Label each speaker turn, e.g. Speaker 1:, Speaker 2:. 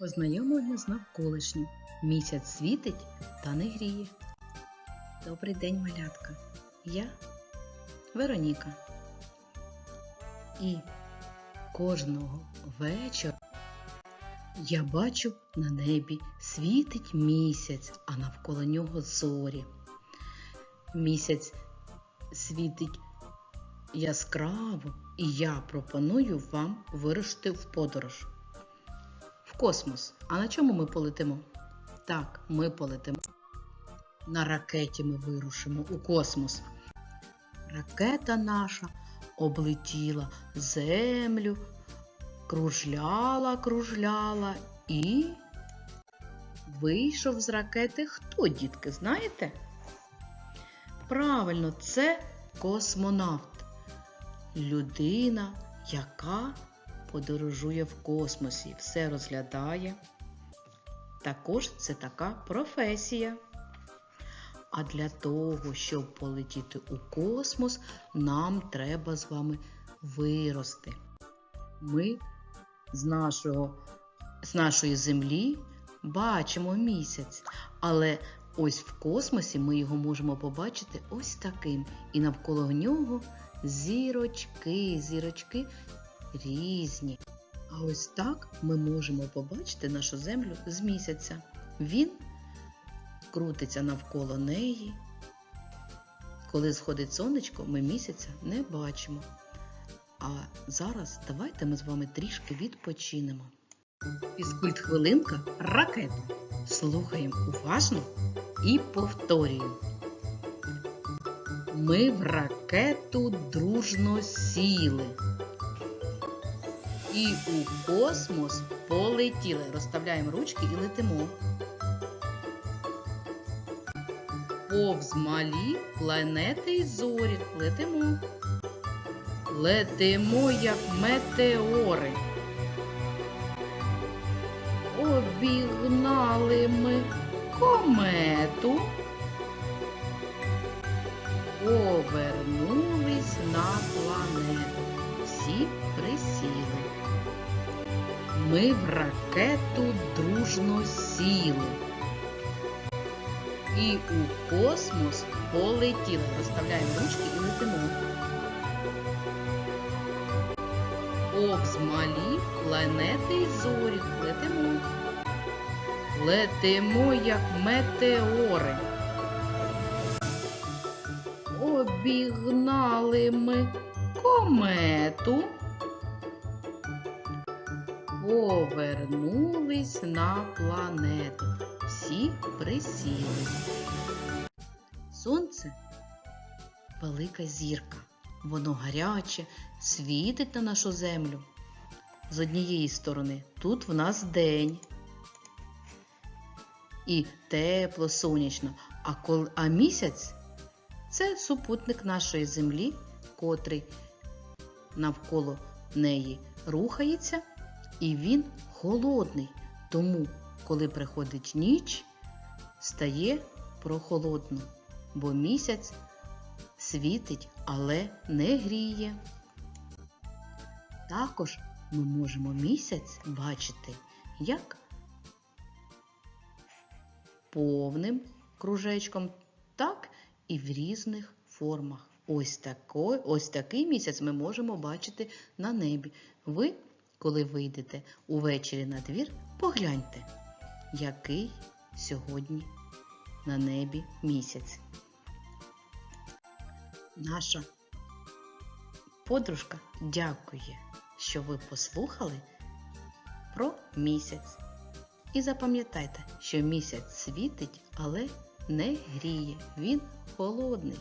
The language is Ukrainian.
Speaker 1: Ознайомлення з навколишнім. Місяць світить та не гріє. Добрий день, малятка. Я Вероніка. І кожного вечора я бачу на небі світить місяць, а навколо нього зорі. Місяць світить яскраво, і я пропоную вам вирушити в подорож. Космос. А на чому ми полетимо? Так, ми полетимо. На ракеті ми вирушимо у космос. Ракета наша облетіла землю, кружляла, кружляла і вийшов з ракети хто, дітки, знаєте? Правильно, це космонавт. Людина, яка подорожує в космосі, все розглядає. Також це така професія. А для того, щоб полетіти у космос, нам треба з вами вирости. Ми з, нашого, з нашої землі бачимо місяць, але ось в космосі ми його можемо побачити ось таким. І навколо нього зірочки, зірочки різні. А ось так ми можемо побачити нашу землю з місяця. Він крутиться навколо неї. Коли сходить сонечко, ми місяця не бачимо. А зараз давайте ми з вами трішки відпочинемо. Фізкульт хвилинка ракета. Слухаємо уважно і повторюємо. Ми в ракету дружно сіли. І у космос полетіли. Розставляємо ручки і летимо. Повз малі планети й зорі летимо. Летимо, як метеори. Обігнали ми комету. Ми в ракету дружно сіли. І у космос полетіли. Розставляємо ручки і летимо. Повз малі планети й зорі летимо. Летимо, як метеори. Обігнали ми комету. Повернулись на планету. Всі присіли. Сонце велика зірка. Воно гаряче, світить на нашу землю. З однієї сторони тут в нас день. І тепло, сонячно. А, кол... а місяць це супутник нашої землі, котрий навколо неї рухається, і він холодний. Тому, коли приходить ніч, стає прохолодно, бо місяць світить, але не гріє. Також ми можемо місяць бачити як повним кружечком, так і в різних формах. Ось, такой, ось такий місяць ми можемо бачити на небі. Ви, коли вийдете увечері на двір, погляньте, який сьогодні на небі місяць. Наша подружка дякує, що ви послухали про місяць. І запам'ятайте, що місяць світить, але не гріє. Він холодний.